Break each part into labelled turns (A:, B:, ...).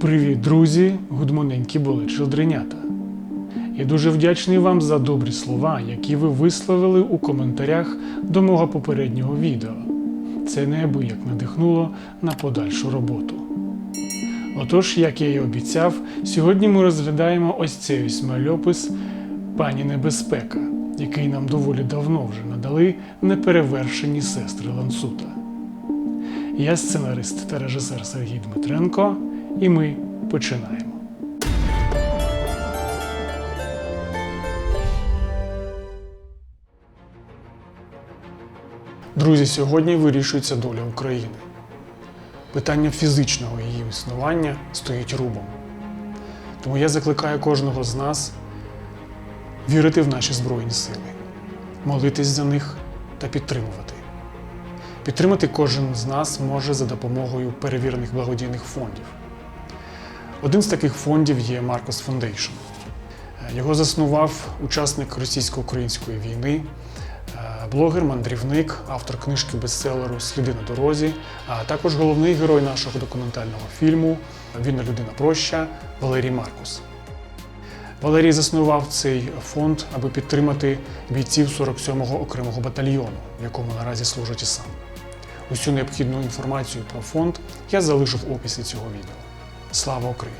A: Привіт, друзі! Гудмоненькі були чилдренята. Я дуже вдячний вам за добрі слова, які ви висловили у коментарях до мого попереднього відео. Це неабияк надихнуло на подальшу роботу. Отож, як я і обіцяв, сьогодні ми розглядаємо ось цей ось мальопис Пані Небезпека, який нам доволі давно вже надали неперевершені сестри Лансута. Я сценарист та режисер Сергій Дмитренко, і ми починаємо. Друзі, сьогодні вирішується доля України. Питання фізичного її існування стоїть рубом. Тому я закликаю кожного з нас вірити в наші Збройні Сили, молитись за них та підтримувати. Підтримати кожен з нас може за допомогою перевірених благодійних фондів. Один з таких фондів є Foundation. Е, Його заснував учасник російсько-української війни, е, блогер, мандрівник, автор книжки бестселеру Сліди на дорозі, а також головний герой нашого документального фільму Вільна людина проща Валерій Маркус. Валерій заснував цей фонд, аби підтримати бійців 47-го окремого батальйону, в якому наразі служить і сам. Усю необхідну інформацію про фонд я залишу в описі цього відео. Слава Україні!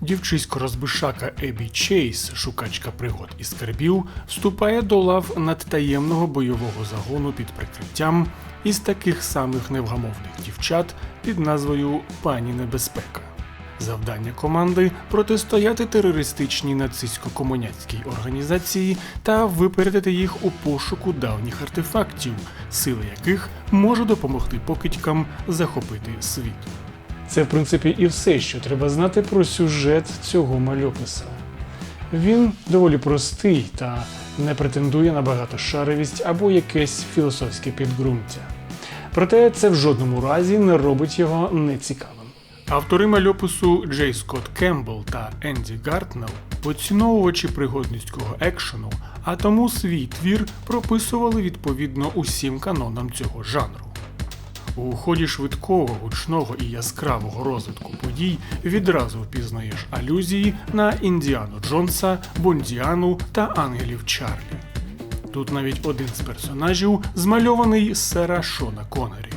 A: Дівчисько розбишака Ебі Чейз, шукачка пригод і скарбів, вступає до лав надтаємного бойового загону під прикриттям із таких самих невгамовних дівчат під назвою Пані Небезпека. Завдання команди протистояти терористичній нацистсько-комуняцькій організації та випередити їх у пошуку давніх артефактів, сили яких може допомогти покидькам захопити світ. Це, в принципі, і все, що треба знати про сюжет цього мальописа. Він доволі простий та не претендує на багатошаровість або якесь філософське підґрунтя. Проте це в жодному разі не робить його нецікавим. Автори мальопису Джей Скотт Кембл та Енді Гартнелл поціновувачі пригодницького екшену, а тому свій твір прописували відповідно усім канонам цього жанру. У ході швидкого, гучного і яскравого розвитку подій відразу впізнаєш алюзії на Індіану Джонса, Бондіану та Ангелів Чарлі. Тут навіть один з персонажів змальований з сера Шона Коннері.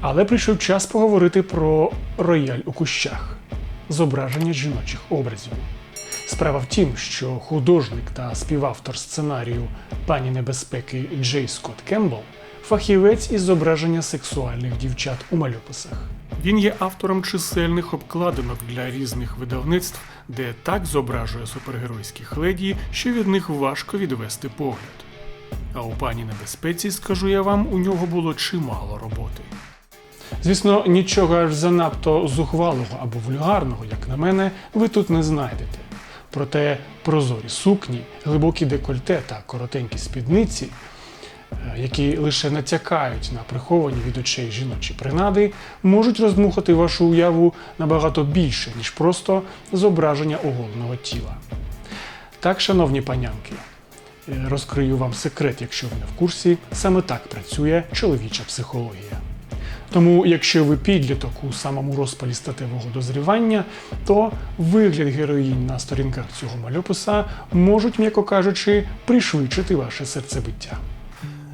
A: Але прийшов час поговорити про рояль у кущах зображення жіночих образів. Справа в тім, що художник та співавтор сценарію пані небезпеки Джей Скотт Кембл фахівець із зображення сексуальних дівчат у мальописах. Він є автором чисельних обкладинок для різних видавництв, де так зображує супергеройських леді, що від них важко відвести погляд. А у пані небезпеці, скажу я вам, у нього було чимало роботи. Звісно, нічого аж занадто зухвалого або вульгарного, як на мене, ви тут не знайдете. Проте прозорі сукні, глибокі декольте та коротенькі спідниці, е, які лише натякають на приховані від очей жіночі принади, можуть роздмухати вашу уяву набагато більше, ніж просто зображення оголеного тіла. Так, шановні панянки, е, розкрию вам секрет, якщо ви не в курсі, саме так працює чоловіча психологія. Тому, якщо ви підліток у самому розпалі статевого дозрівання, то вигляд героїнь на сторінках цього мальописа можуть, м'яко кажучи, пришвидшити ваше серцебиття.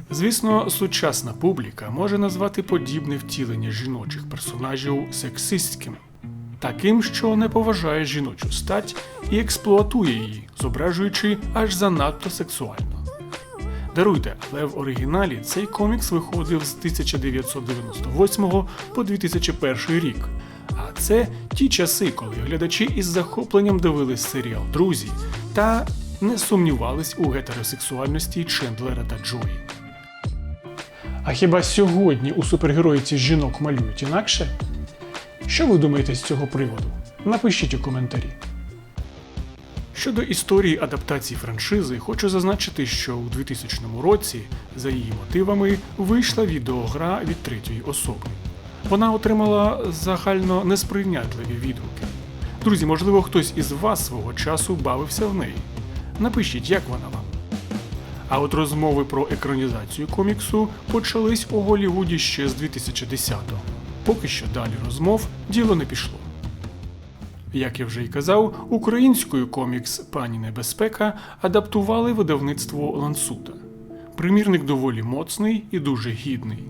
A: Звісно, сучасна публіка може назвати подібне втілення жіночих персонажів сексистським, таким, що не поважає жіночу стать і експлуатує її, зображуючи аж занадто сексуально. Даруйте, але в оригіналі цей комікс виходив з 1998 по 2001 рік. А це ті часи, коли глядачі із захопленням дивились серіал Друзі та не сумнівались у гетеросексуальності Чендлера та Джої. А хіба сьогодні у супергероїці жінок малюють інакше? Що ви думаєте з цього приводу? Напишіть у коментарі. Щодо історії адаптації франшизи, хочу зазначити, що у 2000 році за її мотивами вийшла відеогра від третьої особи. Вона отримала загально несприйнятливі відгуки. Друзі, можливо, хтось із вас свого часу бавився в неї. Напишіть, як вона вам. А от розмови про екранізацію коміксу почались у Голлівуді ще з 2010-го. Поки що далі розмов діло не пішло. Як я вже й казав, українською комікс Пані Небезпека адаптували видавництво Лансута. Примірник доволі моцний і дуже гідний.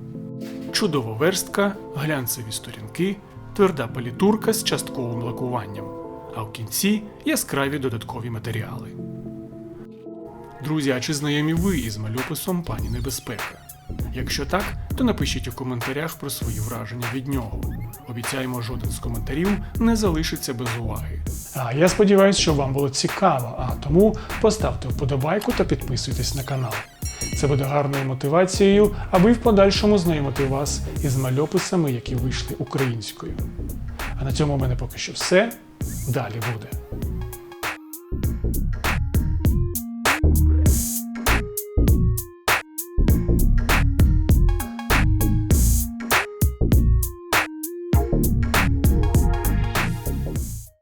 A: Чудова верстка, глянцеві сторінки, тверда палітурка з частковим лакуванням, а в кінці яскраві додаткові матеріали. Друзі, а чи знайомі ви із мальописом Пані Небезпека? Якщо так, то напишіть у коментарях про свої враження від нього. Обіцяємо, жоден з коментарів не залишиться без уваги. А я сподіваюся, що вам було цікаво, а тому поставте вподобайку та підписуйтесь на канал. Це буде гарною мотивацією, аби в подальшому знайомити вас із мальописами, які вийшли українською. А на цьому у мене поки що все. Далі буде.